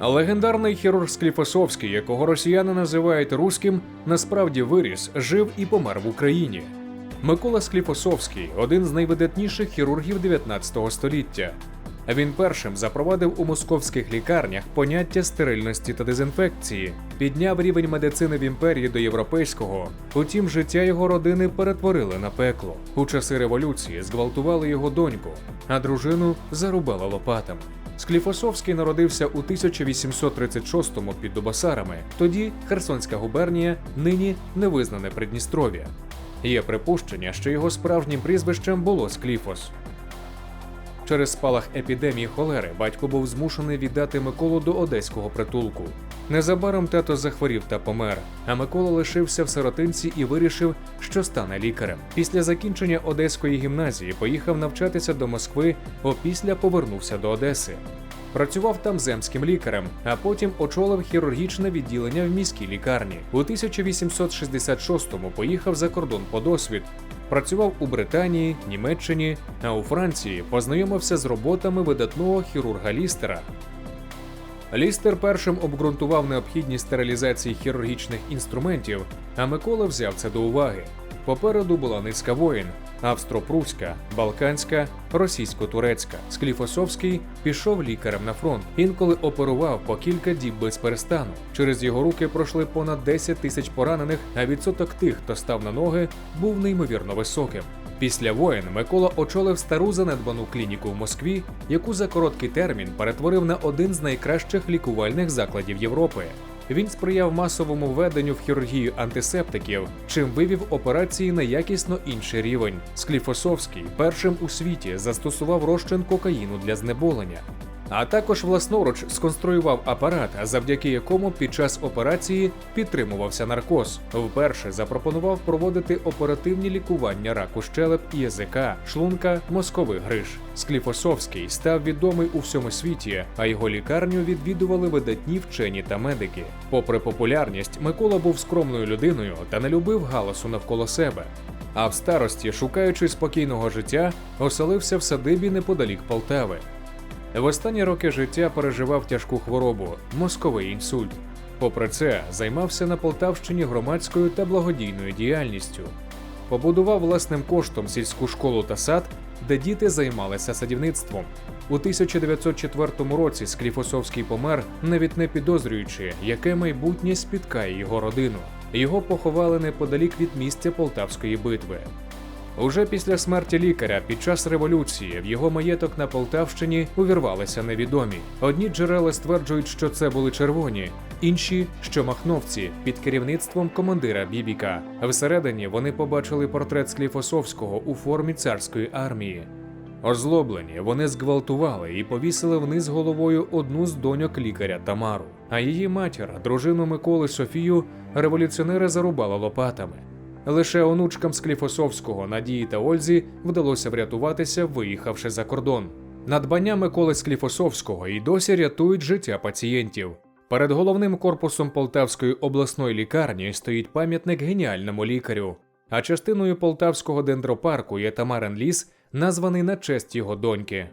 Легендарний хірург Скліфосовський, якого росіяни називають руським, насправді виріс, жив і помер в Україні. Микола Скліфосовський один з найвидатніших хірургів 19 століття. Він першим запровадив у московських лікарнях поняття стерильності та дезінфекції, підняв рівень медицини в імперії до європейського. Утім, життя його родини перетворили на пекло. У часи революції зґвалтували його доньку, а дружину зарубали лопатами. Скліфосовський народився у 1836-му під Дубасарами. Тоді Херсонська губернія, нині невизнане Придністров'я. Є припущення, що його справжнім прізвищем було Скліфос. Через спалах епідемії холери батько був змушений віддати Миколу до одеського притулку. Незабаром тато захворів та помер, а Микола лишився в сиротинці і вирішив, що стане лікарем. Після закінчення одеської гімназії поїхав навчатися до Москви, опісля повернувся до Одеси. Працював там земським лікарем, а потім очолив хірургічне відділення в міській лікарні. У 1866-му поїхав за кордон по досвід. Працював у Британії, Німеччині, а у Франції познайомився з роботами видатного хірурга Лістера. Лістер першим обґрунтував необхідність стерилізації хірургічних інструментів, а Микола взяв це до уваги. Попереду була низка воїн: австро-пруська, балканська, російсько-турецька. Скліфосовський пішов лікарем на фронт. Інколи оперував по кілька діб без перестану. Через його руки пройшли понад 10 тисяч поранених, а відсоток тих, хто став на ноги, був неймовірно високим. Після воєн Микола очолив стару занедбану клініку в Москві, яку за короткий термін перетворив на один з найкращих лікувальних закладів Європи. Він сприяв масовому введенню в хірургію антисептиків, чим вивів операції на якісно інший рівень. Скліфосовський першим у світі застосував розчин кокаїну для знеболення. А також власноруч сконструював апарат, завдяки якому під час операції підтримувався наркоз. Вперше запропонував проводити оперативні лікування раку щелеп і язика, шлунка, мозкових гриж. Скліфосовський став відомий у всьому світі, а його лікарню відвідували видатні вчені та медики. Попри популярність, Микола був скромною людиною та не любив галасу навколо себе. А в старості, шукаючи спокійного життя, оселився в садибі неподалік Полтави. В останні роки життя переживав тяжку хворобу мозковий інсульт. Попри це, займався на Полтавщині громадською та благодійною діяльністю. Побудував власним коштом сільську школу та сад, де діти займалися садівництвом. У 1904 році Скліфосовський помер, навіть не підозрюючи, яке майбутнє спіткає його родину. Його поховали неподалік від місця Полтавської битви. Уже після смерті лікаря під час революції в його маєток на Полтавщині увірвалися невідомі. Одні джерела стверджують, що це були червоні, інші, що махновці під керівництвом командира Бібіка. Всередині вони побачили портрет Скліфосовського у формі царської армії. Озлоблені вони зґвалтували і повісили вниз головою одну з доньок лікаря Тамару. А її матір, дружину Миколи Софію, революціонери зарубали лопатами. Лише онучкам Скліфосовського Надії та Ользі вдалося врятуватися, виїхавши за кордон. Надбання Миколи Скліфосовського і досі рятують життя пацієнтів. Перед головним корпусом Полтавської обласної лікарні стоїть пам'ятник геніальному лікарю. А частиною полтавського дендропарку є Тамарин ліс, названий на честь його доньки.